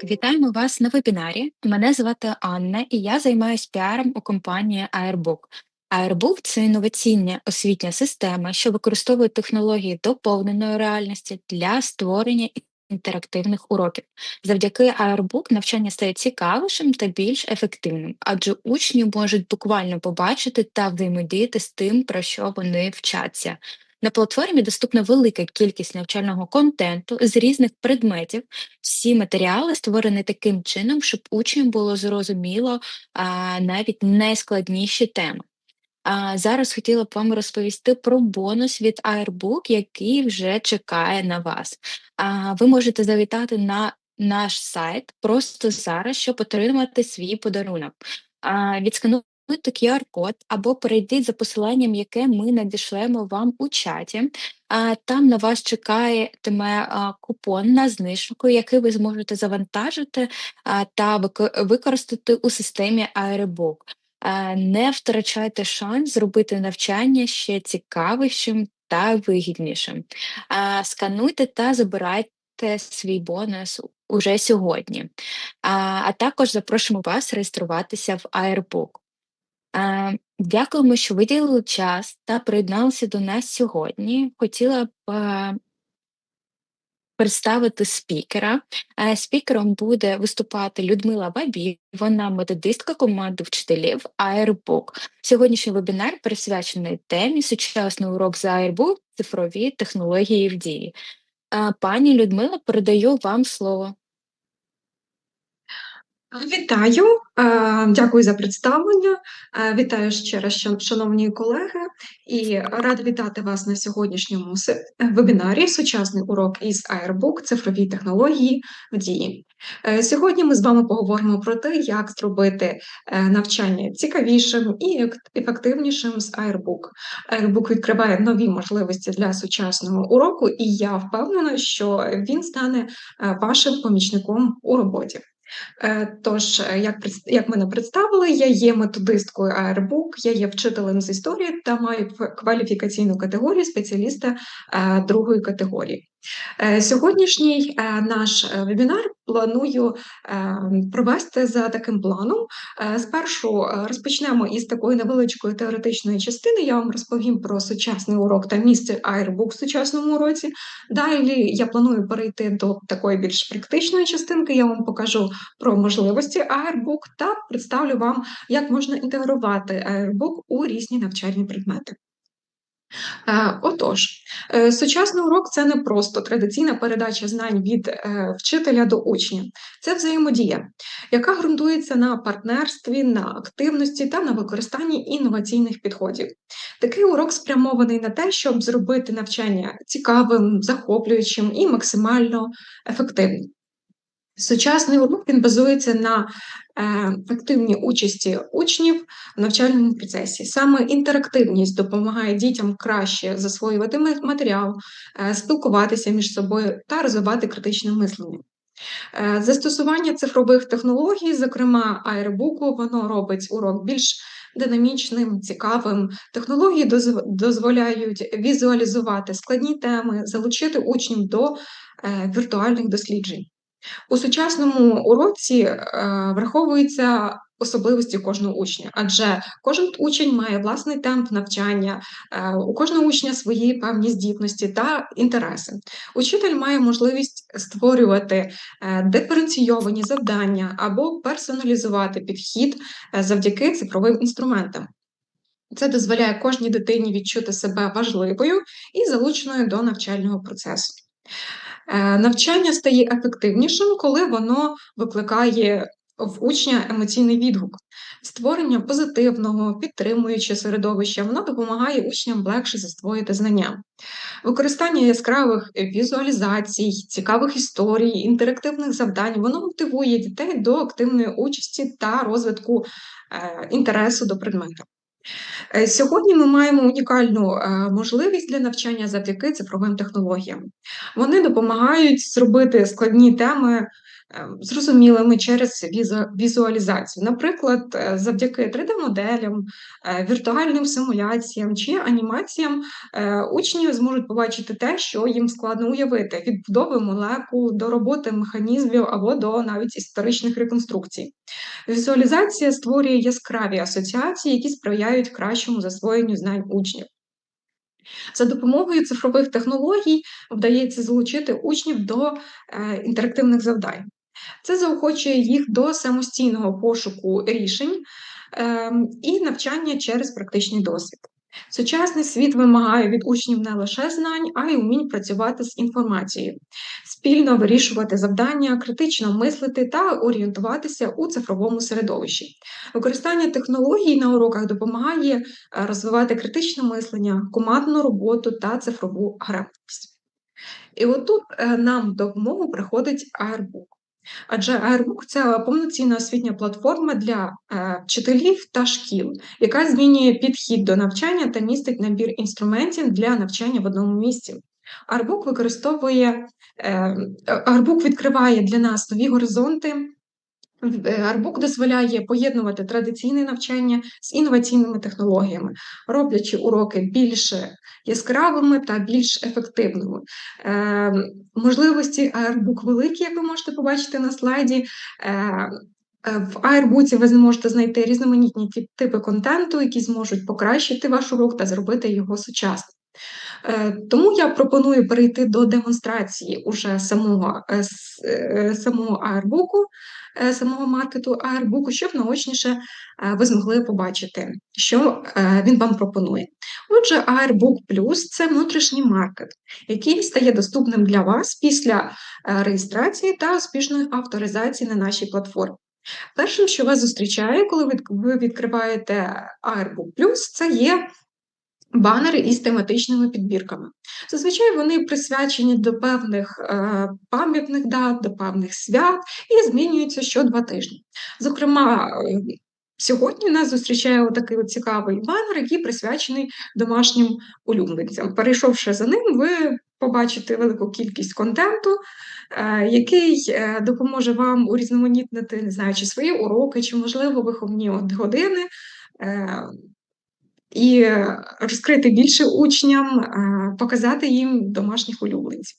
Так, вітаємо вас на вебінарі. Мене звати Анна, і я займаюся піаром у компанії Airbook. Airbook– це інноваційна освітня система, що використовує технології доповненої реальності для створення інтерактивних уроків. Завдяки Airbook навчання стає цікавішим та більш ефективним, адже учні можуть буквально побачити та взаємодіяти з тим, про що вони вчаться. На платформі доступна велика кількість навчального контенту з різних предметів. Всі матеріали створені таким чином, щоб учням було зрозуміло а, навіть найскладніші теми. А зараз хотіла б вам розповісти про бонус від Airbook, який вже чекає на вас. А, ви можете завітати на наш сайт просто зараз, щоб отримати свій подарунок. А, відскануйте QR-код або перейдіть за посиланням, яке ми надішлемо вам у чаті. Там на вас чекатиме купон на знижку, який ви зможете завантажити та використати у системі Airbook. Не втрачайте шанс зробити навчання ще цікавішим та вигіднішим. Скануйте та забирайте свій бонус уже сьогодні. А також запрошуємо вас реєструватися в Airbook. Е, Дякуємо, що виділили час та приєдналися до нас сьогодні. Хотіла б е, представити спікера. Е, Спікером буде виступати Людмила Бабій, вона методистка команди вчителів Airbook. Сьогоднішній вебінар присвячений темі сучасний урок за Airbook цифрові технології в дії. Пані Людмила, передаю вам слово. Вітаю, е, дякую за представлення. Е, Вітаю ще раз, шановні колеги, і рада вітати вас на сьогоднішньому вебінарі Сучасний урок із Airbook цифрові технології в дії. Е, Сьогодні ми з вами поговоримо про те, як зробити навчання цікавішим і ек- ефективнішим з Airbook. Airbook відкриває нові можливості для сучасного уроку, і я впевнена, що він стане вашим помічником у роботі. Е, Тож, е, як як мене представили, я є методисткою Airbook, я є вчителем з історії та маю ква- кваліфікаційну категорію спеціаліста е, другої категорії. Е, Сьогоднішній е, наш е, вебінар планую провести за таким планом. Спершу розпочнемо із такої невеличкої теоретичної частини. Я вам розповім про сучасний урок та місце Airbook в сучасному уроці. Далі я планую перейти до такої більш практичної частинки. Я вам покажу про можливості Airbook та представлю вам, як можна інтегрувати Airbook у різні навчальні предмети. Е, Отож, е, сучасний урок це не просто традиційна передача знань від е, вчителя до учня, це взаємодія, яка ґрунтується на партнерстві, на активності та на використанні інноваційних підходів. Такий урок спрямований на те, щоб зробити навчання цікавим, захоплюючим і максимально ефективним. Сучасний урок він базується на е, активній участі учнів в навчальному процесі. Саме інтерактивність допомагає дітям краще засвоювати матеріал, е, спілкуватися між собою та розвивати критичне мислення. Е, Застосування цифрових технологій, зокрема Airbook, воно робить урок більш динамічним, цікавим. Технології дозволяють візуалізувати складні теми, залучити учнів до віртуальних досліджень. У сучасному уроці е, враховуються особливості кожного учня, адже кожен учень має власний темп навчання, е, у кожного учня свої певні здібності та інтереси. Учитель має можливість створювати е, диференційовані завдання або персоналізувати підхід завдяки цифровим інструментам. Це дозволяє кожній дитині відчути себе важливою і залученою до навчального процесу. Е, Навчання стає ефективнішим, коли воно викликає в учня емоційний відгук. Створення позитивного, підтримуючого середовища, воно допомагає учням легше засвоїти знання. Використання яскравих візуалізацій, цікавих історій, інтерактивних завдань, воно мотивує дітей до активної участі та розвитку е, інтересу до предмету. Е, Сьогодні ми маємо унікальну е, можливість для навчання завдяки цифровим технологіям. Вони допомагають зробити складні теми ем, зрозумілими через візуалізацію. Наприклад, е, завдяки 3D-моделям, е, віртуальним симуляціям чи анімаціям учні зможуть побачити те, що їм складно уявити: від будови молекул до роботи механізмів або до навіть історичних реконструкцій. Візуалізація створює яскраві асоціації, які сприяють кращому засвоєнню знань учнів. За допомогою цифрових технологій вдається залучити учнів до е, інтерактивних завдань. Це заохочує їх до самостійного пошуку рішень е, і навчання через практичний досвід. Сучасний світ вимагає від учнів не лише знань, а й умінь працювати з інформацією, спільно вирішувати завдання, критично мислити та орієнтуватися у цифровому середовищі. Використання технологій на уроках допомагає е, розвивати критичне мислення, командну роботу та цифрову грамотність. І отут е, нам допомогу приходить Airbook. Адже АРМУК – це повноцінна освітня платформа для е, вчителів та шкіл, яка змінює підхід до навчання та містить набір інструментів для навчання в одному місці. Арбук використовує е, Арбук відкриває для нас нові горизонти. Арбук дозволяє поєднувати традиційне навчання з інноваційними технологіями, роблячи уроки більш яскравими та більш ефективними. Е, Можливості Airbook великі, як ви можете побачити на слайді. Е, в Airbook ви зможете знайти різноманітні типи контенту, які зможуть покращити ваш урок та зробити його сучасним. Е, тому я пропоную перейти до демонстрації уже самого е, е, самого аербуку, самого маркету аербуку, щоб наочніше ви змогли побачити, що він вам пропонує. Отже, Airbook Plus це внутрішній маркет, який стає доступним для вас після реєстрації та успішної авторизації на нашій платформі. Першим, що вас зустрічає, коли ви відкриваєте Airbook Plus, це є банери із тематичними підбірками. Зазвичай вони присвячені до певних е, пам'ятних дат, до певних свят і змінюються що два тижні. Зокрема, е, Сьогодні нас зустрічає такий от цікавий банер, який присвячений домашнім улюбленцям. Перейшовши за ним, ви побачите велику кількість контенту, е, який е, допоможе вам урізноманітнити, не знаю, чи свої уроки, чи, можливо, виховні години, е, і розкрити більше учням, е, показати їм домашніх улюбленців.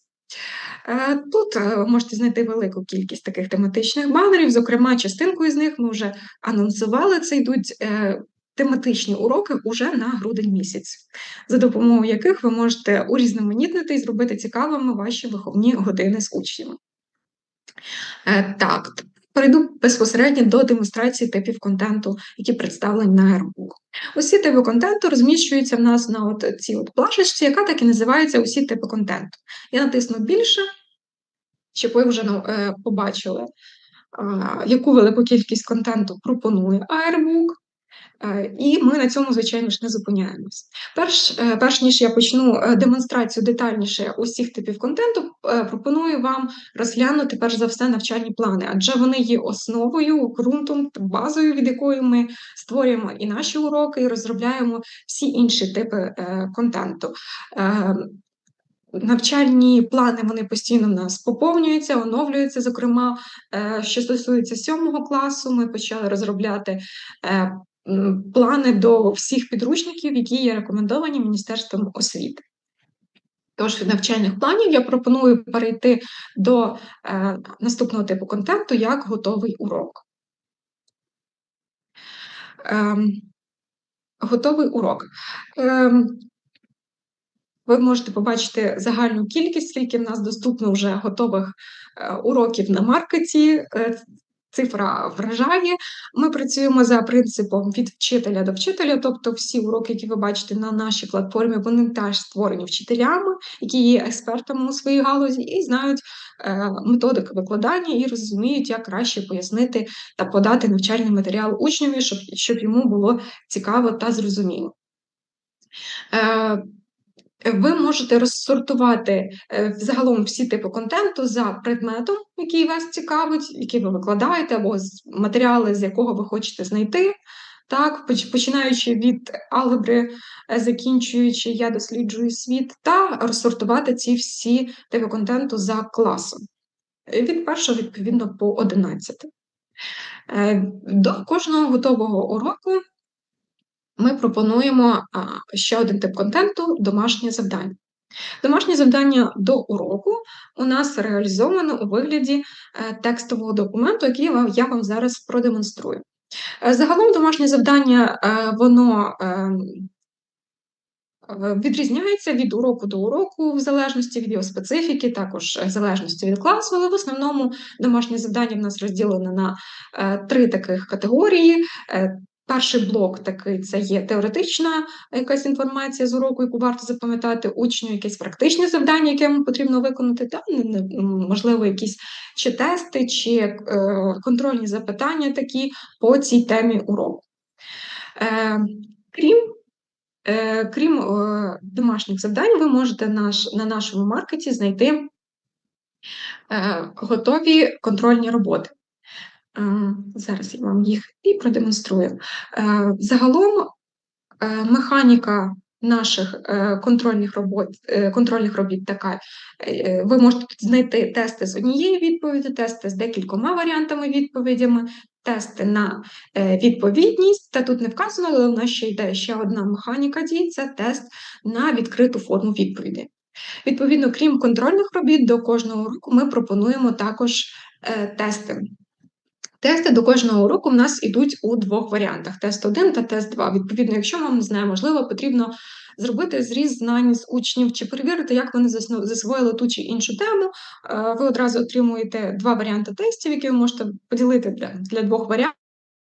Е, тут е, можете знайти велику кількість таких тематичних банерів, зокрема, частинку із них ми вже анонсували, це йдуть тематичні уроки уже на грудень місяць, за допомогою яких ви можете урізноманітнити і зробити цікавими ваші виховні години з учнями. Так, перейду безпосередньо до демонстрації типів контенту, які представлені на Airbook. Усі типи контенту розміщуються в нас на от цій от плашечці, яка так і називається усі типи контенту. Я натисну більше, щоб ви вже ну, е, побачили, яку велику кількість контенту пропонує Airbook. Е, і ми на цьому, звичайно ж, не зупиняємось. Перш е, перш ніж я почну е, демонстрацію детальніше усіх типів контенту, пропоную вам розглянути перш за все навчальні плани, адже вони є основою, ґрунтом, базою, від якої ми створюємо і наші уроки, і розробляємо всі інші типи контенту. Навчальні плани вони постійно в нас поповнюються, оновлюються. Зокрема, що стосується сьомого класу, ми почали розробляти плани до всіх підручників, які є рекомендовані Міністерством освіти. Тож від навчальних планів я пропоную перейти до е, наступного типу контенту як готовий урок. Е, готовий урок. Е, ви можете побачити загальну кількість, скільки в нас доступно вже готових е, уроків на маркеті. Цифра вражає. Ми працюємо за принципом від вчителя до вчителя, тобто всі уроки, які ви бачите на нашій платформі, вони теж створені вчителями, які є експертами у своїй галузі, і знають е, методики викладання і розуміють, як краще пояснити та подати навчальний матеріал учневі, щоб, щоб йому було цікаво та зрозуміло. Е, ви можете розсортувати е, загалом всі типи контенту за предметом, який вас цікавить, який ви викладаєте, або матеріали, з якого ви хочете знайти. Так, починаючи від алгебри, е, закінчуючи, я досліджую світ, та розсортувати ці всі типи контенту за класом. від 1 відповідно по 11. Е, до кожного готового уроку ми пропонуємо ще один тип контенту домашнє завдання. Домашнє завдання до уроку у нас реалізовано у вигляді е, текстового документу, який я вам зараз продемонструю. Е, загалом домашнє завдання воно ем, Відрізняється від уроку до уроку, в залежності від його специфіки, також в залежності від класу, але в основному домашнє завдання в нас розділено на е, три таких категорії. Е, перший блок такий це є теоретична якась інформація з уроку, яку варто запам'ятати учню, якесь практичне завдання, яке йому потрібно виконати, та можливо, якісь чи тести, чи е, контрольні запитання такі по цій темі уроку. Крім Е, крім е, домашніх завдань, ви можете наш, на нашому маркеті знайти е, готові контрольні роботи. Зараз я вам їх і продемонструю. Загалом механіка наших контрольних робот, контрольних робіт така. Ви можете знайти тести з однією відповіддю, тести з декількома варіантами відповідями, тести на е, відповідність, та тут не вказано, але у нас ще йде ще одна механіка дій це тест на відкриту форму відповіді. Відповідно, крім контрольних робіт, до кожного уроку ми пропонуємо також е, тести. Тести до кожного уроку в нас ідуть у двох варіантах: тест 1 та тест 2. Відповідно, якщо вам не знаю, можливо, потрібно зробити зріз знань з учнів чи перевірити, як вони засвоїли ту чи іншу тему. Е, ви одразу отримуєте два варіанти тестів, які ви можете поділити для, для двох варіантів.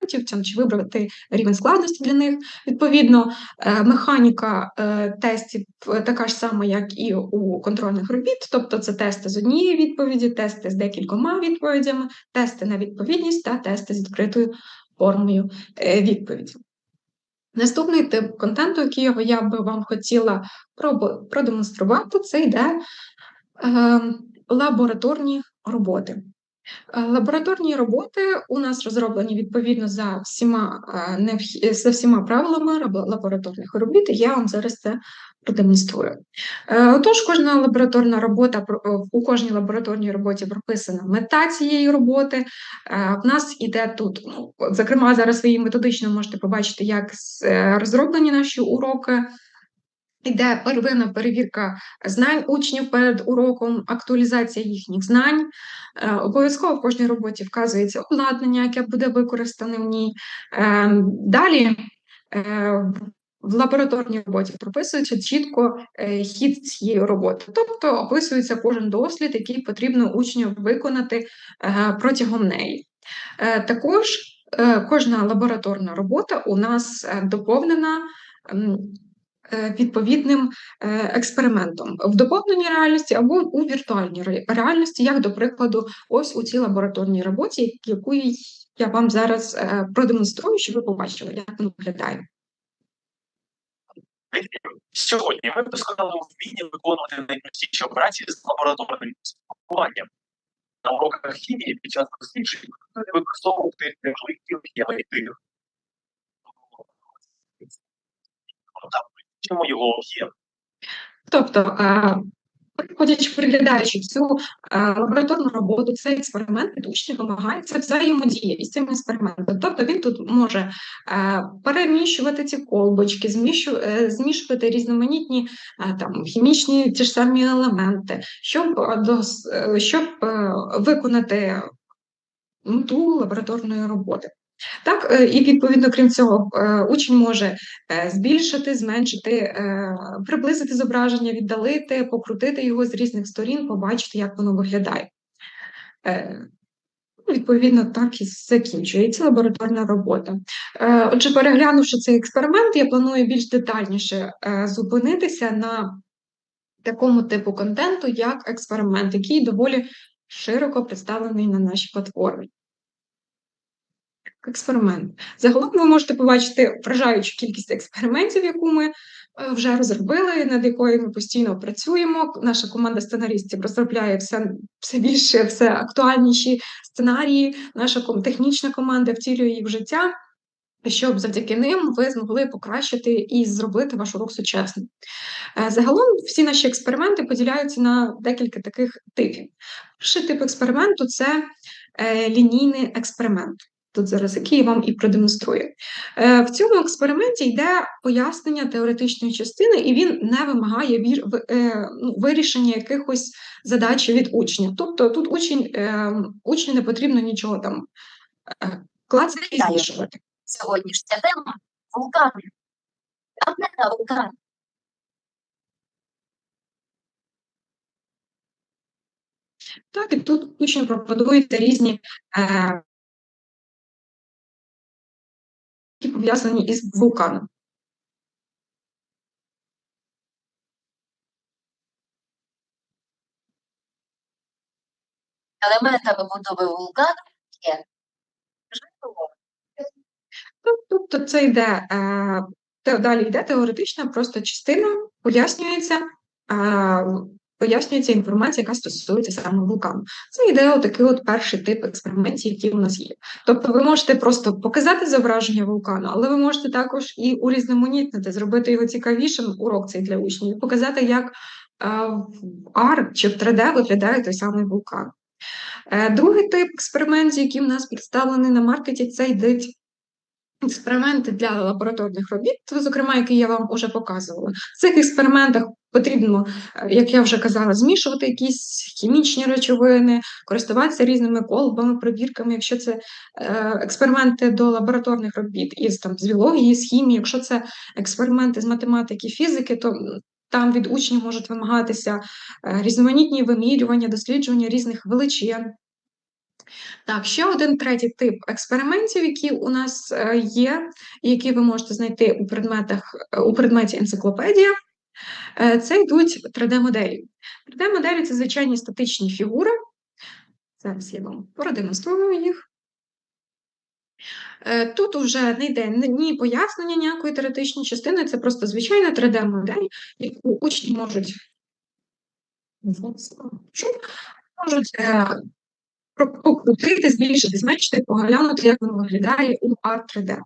Чи вибрати рівень складності для них. Відповідно, е, механіка е, тестів така ж сама, як і у контрольних робіт, тобто це тести з однієї відповіді, тести з декількома відповідями, тести на відповідність та тести з відкритою формою відповіді. Наступний тип контенту, який я би вам хотіла продемонструвати, це йде е, лабораторні роботи. Е, лабораторні роботи у нас розроблені відповідно за всіма е, за всіма правилами лабораторних робіт, я вам зараз це продемонструю. Е, отож, кожна лабораторна робота у кожній лабораторній роботі прописана мета цієї роботи. В нас іде тут, ну, зокрема, зараз ви її методично можете побачити, як розроблені наші уроки. Іде первинна перевірка знань учнів перед уроком, актуалізація їхніх знань. Е, обов'язково в кожній роботі вказується обладнання, яке буде використане в ній. Е, далі е, в лабораторній роботі прописується чітко хід цієї роботи, тобто описується кожен дослід, який потрібно учню виконати протягом неї. Також кожна лабораторна робота у нас доповнена. Е, відповідним е, експериментом в доповненій реальності або у віртуальній реальності, як до прикладу, ось у цій лабораторній роботі, яку я вам зараз е, продемонструю, щоб ви побачили, як воно виглядає. Сьогодні ми досконало вміння виконувати найпростіші операції з лабораторним спілкуванням. На уроках хімії під час досліджень використовувати важливі реагенти чому його об'єм. Тобто, Приходячи, приглядаючи цю лабораторну роботу, цей експеримент від учня вимагається взаємодія із цим експериментом. Тобто він тут може переміщувати ці колбочки, е, змішувати різноманітні там хімічні ті ж самі елементи, щоб, е, щоб е, виконати ту лабораторної роботи. Так, е, і відповідно, крім цього, е, учень може е, збільшити, зменшити, приблизити зображення, віддалити, покрутити його з різних сторін, побачити, як воно виглядає. Відповідно, так і закінчується лабораторна робота. Отже, переглянувши цей експеримент, я планую більш детальніше зупинитися на такому типу контенту, як експеримент, який доволі широко представлений на нашій платформі експеримент. Загалом ви можете побачити вражаючу кількість експериментів, яку ми е, вже розробили, над якою ми постійно працюємо. Наша команда сценаристів розробляє все все більше, все актуальніші сценарії. Наша технічна команда втілює їх в життя. щоб завдяки ним ви змогли покращити і зробити ваш урок сучасним. Е, загалом всі наші експерименти поділяються на декілька таких типів. Перший тип експерименту це е, лінійний експеримент. Тут зараз який я вам і продемонструю. Е, в цьому експерименті йде пояснення теоретичної частини, і він не вимагає вір, е, ну, вирішення якихось задач від учня. Тобто тут учень, е, учню не потрібно нічого там е, клацати і змішувати. Сьогоднішня тема вулкани. Планета вулкан. Так, і тут учням пропонуються різні е, які пов'язані із вулканом. Елементами будови вулкану є житло, Тобто це йде е, далі йде теоретична просто частина, пояснюється, е, пояснюється інформація, яка стосується саме вулкану. Це йде отакий от перший тип експериментів, які у нас є. Тобто ви можете просто показати зображення вулкану, але ви можете також і урізноманітнити, зробити його цікавішим урок цей для учнів, і показати, як е, в AR чи в 3D виглядає той самий вулкан. Е, Другий тип експериментів, який в нас представлений на маркеті, це йдуть експерименти для лабораторних робіт, зокрема, які я вам вже показувала. В цих експериментах потрібно, е, як я вже казала, змішувати якісь хімічні речовини, користуватися різними колбами, пробірками, якщо це е, експерименти до лабораторних робіт із там з біології, з хімії, якщо це експерименти з математики, фізики, то там від учнів можуть вимагатися е, різноманітні вимірювання, досліджування різних величин. Так, ще один третій тип експериментів, які у нас є, які ви можете знайти у предметах у предметі енциклопедія. Е, Це йдуть 3D-моделі. 3D-моделі це звичайні статичні фігури. Зараз я вам продемонструю їх. Е, Тут вже не йде ні- пояснення ніякої теоретичної частини, це просто звичайна 3D-модель, яку учні можуть можуть е, покрутити, збільшити, зменшити, поглянути, як воно виглядає у R3D.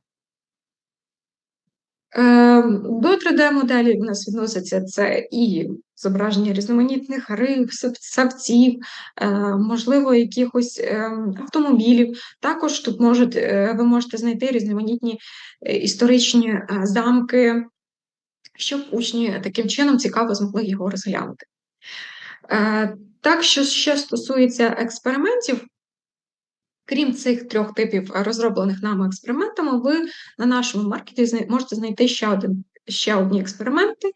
Ем, До 3D-моделі у нас відносяться це і зображення різноманітних риб, савців, е, можливо, якихось ем, автомобілів. Також тут можуть, е, ви можете знайти різноманітні е, історичні замки, щоб учні таким чином цікаво змогли його розглянути. Так, що ще стосується експериментів, крім цих трьох типів е, розроблених нами експериментами, ви на нашому маркеті можете знайти ще, один, ще одні експерименти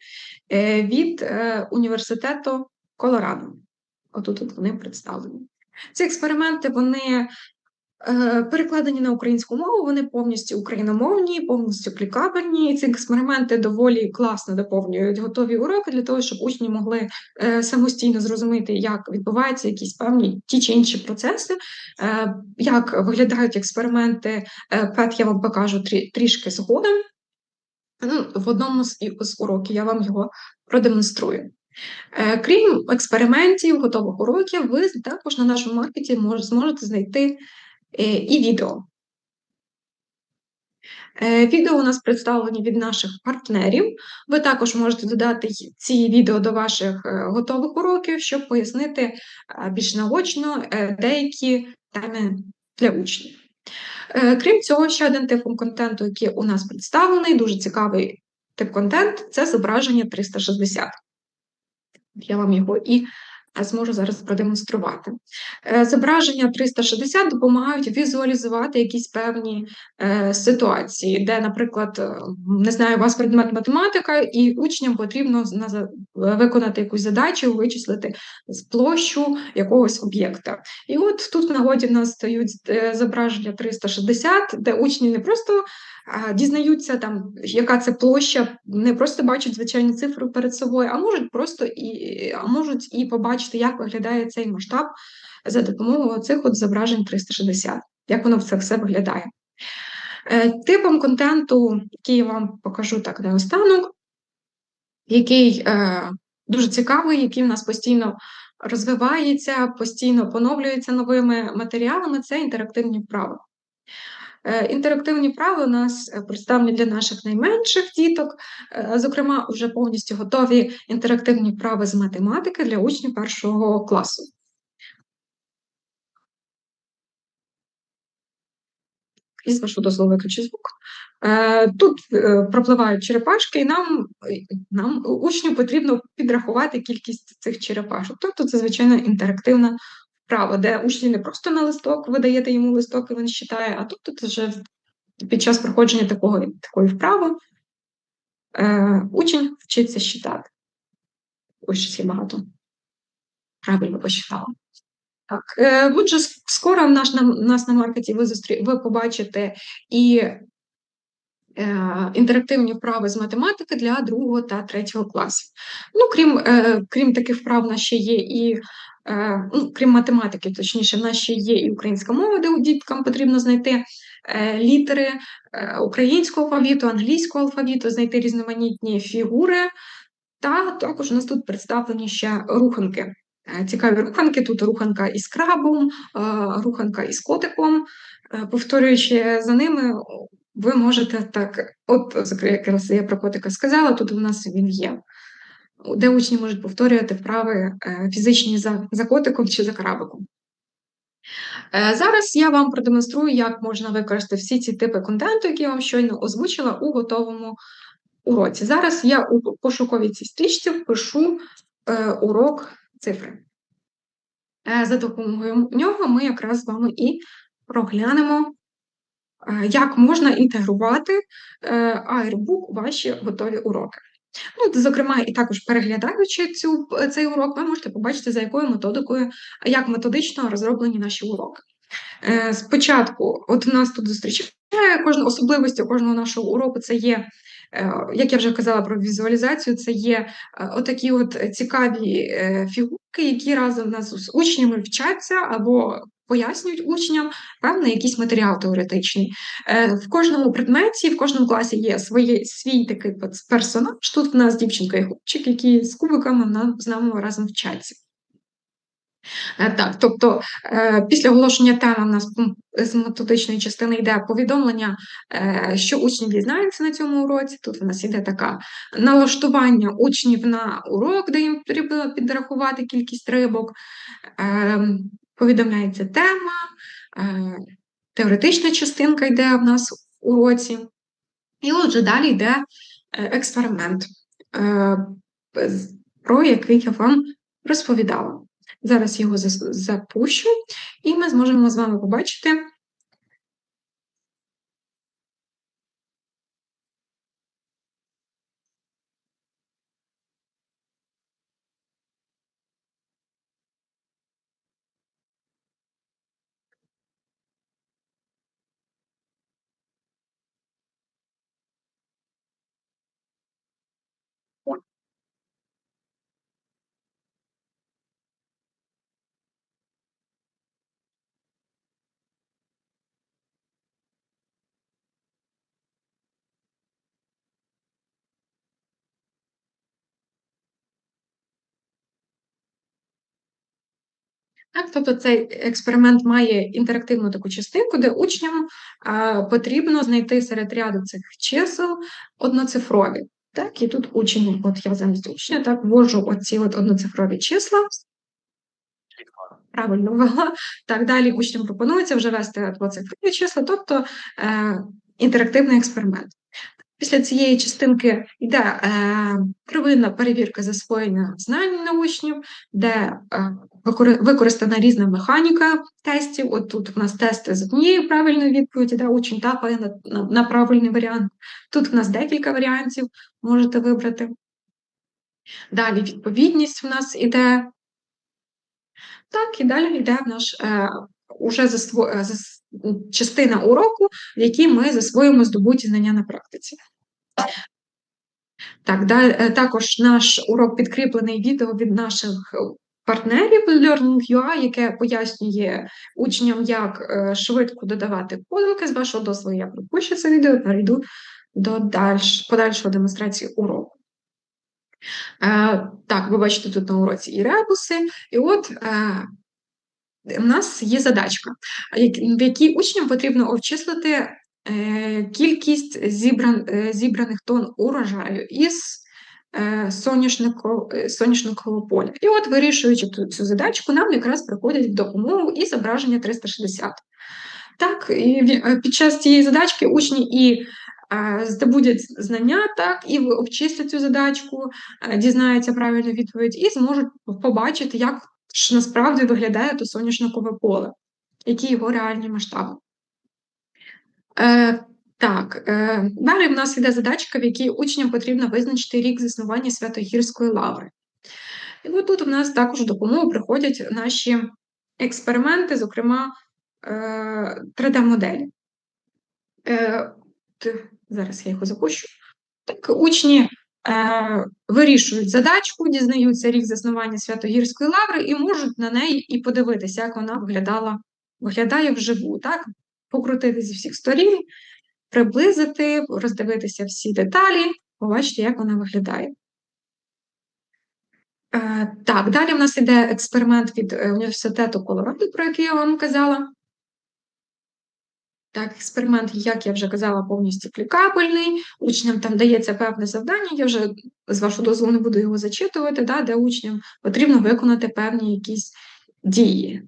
е, від е, університету Колорадо. Отут от вони представлені. Ці експерименти вони перекладені на українську мову, вони повністю україномовні, повністю клікабельні. Ці експерименти доволі класно доповнюють готові уроки для того, щоб учні могли е, самостійно зрозуміти, як відбуваються якісь певні ті чи інші процеси, е, як виглядають експерименти. Е, Пет я вам покажу трішки згодом. Ну, в одному з, уроків я вам його продемонструю. Е, Крім експериментів, готових уроків, ви також на нашому маркеті зможете знайти е, і відео. Е, Відео у нас представлені від наших партнерів. Ви також можете додати ці відео до ваших е, готових уроків, щоб пояснити е, більш наочно е, деякі теми для учнів. Е, Крім цього, ще один тип контенту, який у нас представлений, дуже цікавий тип контент це зображення 360. Я вам його і е, зможу зараз продемонструвати. Е, Зображення 360 допомагають візуалізувати якісь певні е, ситуації, де, наприклад, е, не знаю, у вас предмет математика, і учням потрібно виконати якусь задачу, вичислити з площу якогось об'єкта. І от тут в нагоді в нас стають зображення 360, де учні не просто дізнаються, там, яка це площа, не просто бачать звичайні цифри перед собою, а можуть просто і, а можуть і побачити, як виглядає цей масштаб за допомогою цих от зображень 360, як воно це все виглядає. Е, Типом контенту, який я вам покажу так наостанок, який е, дуже цікавий, який в нас постійно розвивається, постійно поновлюється новими матеріалами, це інтерактивні вправи. Е, Інтерактивні вправи у нас е, представлені для наших найменших діток. Е, Зокрема, вже повністю готові інтерактивні вправи з математики для учнів першого класу. І з вашого дозволу виключу звук. Тут пропливають черепашки, і нам, нам учню потрібно підрахувати кількість цих черепашок. Тобто це звичайно інтерактивна вправа, де учні не просто на листок, ви даєте йому листок, і він читає, а тут, тут вже під час проходження такого, такої вправи е, учень вчиться читати. Ось щось багато. Правильно посчитала. Так, е, отже, скоро в наш, на, нас на маркеті ви, зустрі, ви побачите і інтерактивні вправи з математики для другого та третього класів. Ну, крім, е, крім таких вправ, в нас ще є і е, ну, крім математики, точніше, в нас ще є і українська мова, де діткам потрібно знайти е, літери е, українського алфавіту, англійського алфавіту, знайти різноманітні фігури. Та також у нас тут представлені ще руханки. Е, Цікаві руханки. Тут руханка із крабом, е, руханка із котиком. Е, Повторюючи за ними, ви можете так, от якраз я про котика сказала, тут у нас він є, де учні можуть повторювати вправи е, фізичні за, за котиком чи за крабиком. Е, Зараз я вам продемонструю, як можна використати всі ці типи контенту, які я вам щойно озвучила у готовому уроці. Зараз я у пошуковій цій стрічці впишу е, урок цифри. За допомогою нього ми якраз з вами і проглянемо, як можна інтегрувати е, Airbook у ваші готові уроки. Ну, зокрема, і також переглядаючи цю, цей урок, ви можете побачити, за якою методикою, як методично розроблені наші уроки. Е, Спочатку, от у нас тут зустрічає кожна особливістю кожного нашого уроку, це є, е, як я вже казала про візуалізацію, це є е, отакі от цікаві е, фігурки, які разом нас з учнями вчаться або пояснюють учням певний якийсь матеріал теоретичний. Е, В кожному предметі, в кожному класі є своє, свій такий персонаж. Тут в нас дівчинка і хлопчик, які з кубиками з нами разом вчаться. Е, Так, тобто е, після оголошення теми у нас з методичної частини йде повідомлення, е, що учні дізнаються на цьому уроці. Тут у нас йде така налаштування учнів на урок, де їм потрібно підрахувати кількість рибок. Повідомляється тема, теоретична частинка йде в нас в уроці. І отже, далі йде експеримент, про який я вам розповідала. Зараз його запущу, і ми зможемо з вами побачити. Так, тобто цей експеримент має інтерактивну таку частинку, де учням а, потрібно знайти серед ряду цих чисел одноцифрові. Так, і тут учень, от я замість учня, так, ввожу оці от одноцифрові числа, правильно ввела. Так, далі учням пропонується вже вести двоцифрові числа, тобто е, інтерактивний експеримент. Після цієї частинки йде е, первинна перевірка засвоєння знань на учнів, де е, використана різна механіка тестів. От тут в нас тести з однією правильною відповіді, де учень тапає на, на, на правильний варіант. Тут в нас декілька варіантів можете вибрати. Далі відповідність в нас іде. Так, і далі йде наш е, уже засво, е, частина уроку, в якій ми засвоїмо здобуті знання на практиці. Так, да, е, також наш урок підкріплений відео від наших е, партнерів Learning.ua, яке пояснює учням, як е, швидко додавати подумки. З вашого дозволу я пропущу це відео, перейду до дальш, подальшої демонстрації уроку. Е, так, ви бачите тут на уроці і ребуси, і от е, у нас є задачка, в якій учням потрібно обчислити кількість зібран, е, зібраних тонн урожаю із е, е, соняшникового поля. І от, вирішуючи ту- цю задачку, нам якраз приходять в допомогу і зображення 360. Так, і е, під час цієї задачки учні і е, здобудять знання, так, і обчислять цю задачку, е, дізнаються правильну відповідь і зможуть побачити, як ж насправді виглядає то соняшникове поле, які його реальні масштаби. Е, так, е, далі в нас йде задачка, в якій учням потрібно визначити рік заснування Святогірської лаври. І от тут у нас також допомогу приходять наші експерименти, зокрема е, 3D-моделі. Е, зараз я його запущу. Так, учні е, вирішують задачку, дізнаються рік заснування Святогірської лаври і можуть на неї і подивитися, як вона виглядала, виглядає вживу, так? Покрутити зі всіх сторін, приблизити, роздивитися всі деталі, побачити, як вона виглядає. Е, так, далі в нас іде експеримент від е, університету Колорадо, про який я вам казала. Так, експеримент, як я вже казала, повністю клікабельний. Учням там дається певне завдання, я вже з вашого дозволу не буду його зачитувати, да, де учням потрібно виконати певні якісь дії.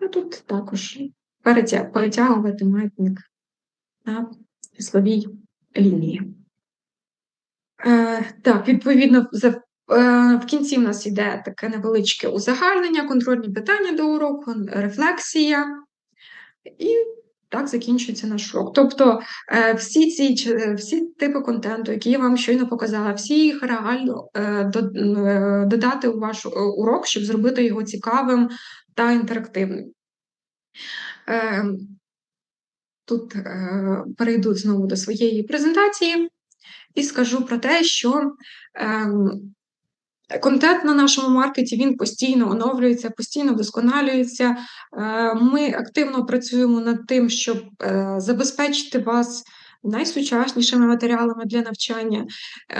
А тут також перетягувати маятник на числовій лінії. Е, так, відповідно, за, е, в кінці в нас йде таке невеличке узагальнення, контрольні питання до уроку, рефлексія. І так закінчується наш урок. Тобто е, всі ці е, всі типи контенту, які я вам щойно показала, всі їх реально до- додати у ваш урок, щоб зробити його цікавим та інтерактивним. Е, Тут е, перейду знову до своєї презентації і скажу про те, що ем, контент на нашому маркеті він постійно оновлюється, постійно вдосконалюється. Е, Ми активно працюємо над тим, щоб е, забезпечити вас найсучаснішими матеріалами для навчання.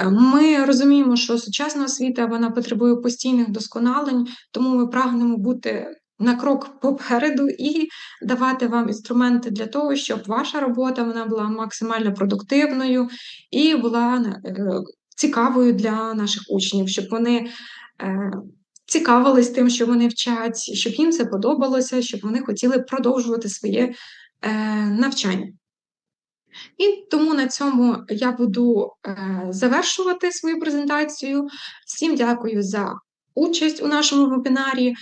Ми розуміємо, що сучасна освіта вона потребує постійних досконалень, тому ми прагнемо бути на крок попереду і давати вам інструменти для того, щоб ваша робота вона була максимально продуктивною і була е, цікавою для наших учнів, щоб вони е, цікавились тим, що вони вчать, щоб їм це подобалося, щоб вони хотіли продовжувати своє е, навчання. І тому на цьому я буду завершувати свою презентацію. Всім дякую за участь у нашому вебінарі.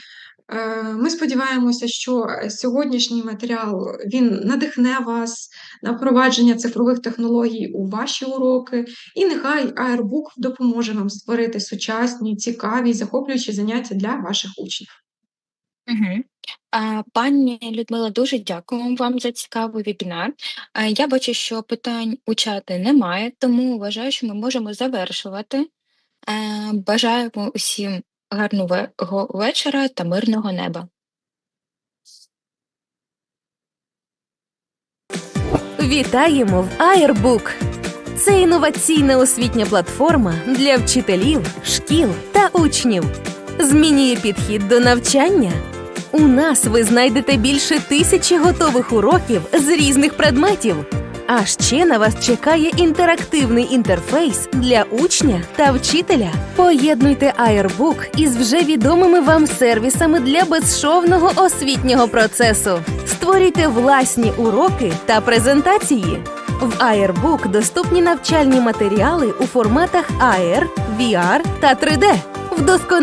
Е, Ми сподіваємося, що сьогоднішній матеріал він надихне вас на впровадження цифрових технологій у ваші уроки, і нехай Airbook допоможе вам створити сучасні, цікаві, захоплюючі заняття для ваших учнів. Угу. Пані Людмила, дуже дякуємо вам за цікавий вебінар. Я бачу, що питань у чаті немає, тому вважаю, що ми можемо завершувати. Е, бажаємо усім гарного вечора та мирного неба. Вітаємо в Airbook! Це інноваційна освітня платформа для вчителів, шкіл та учнів. Змінює підхід до навчання. У нас ви знайдете більше тисячі готових уроків з різних предметів. А ще на вас чекає інтерактивний інтерфейс для учня та вчителя. Поєднуйте Airbook із вже відомими вам сервісами для безшовного освітнього процесу. Створюйте власні уроки та презентації. В Airbook доступні навчальні матеріали у форматах AR, VR та 3D. Вдосконалюйте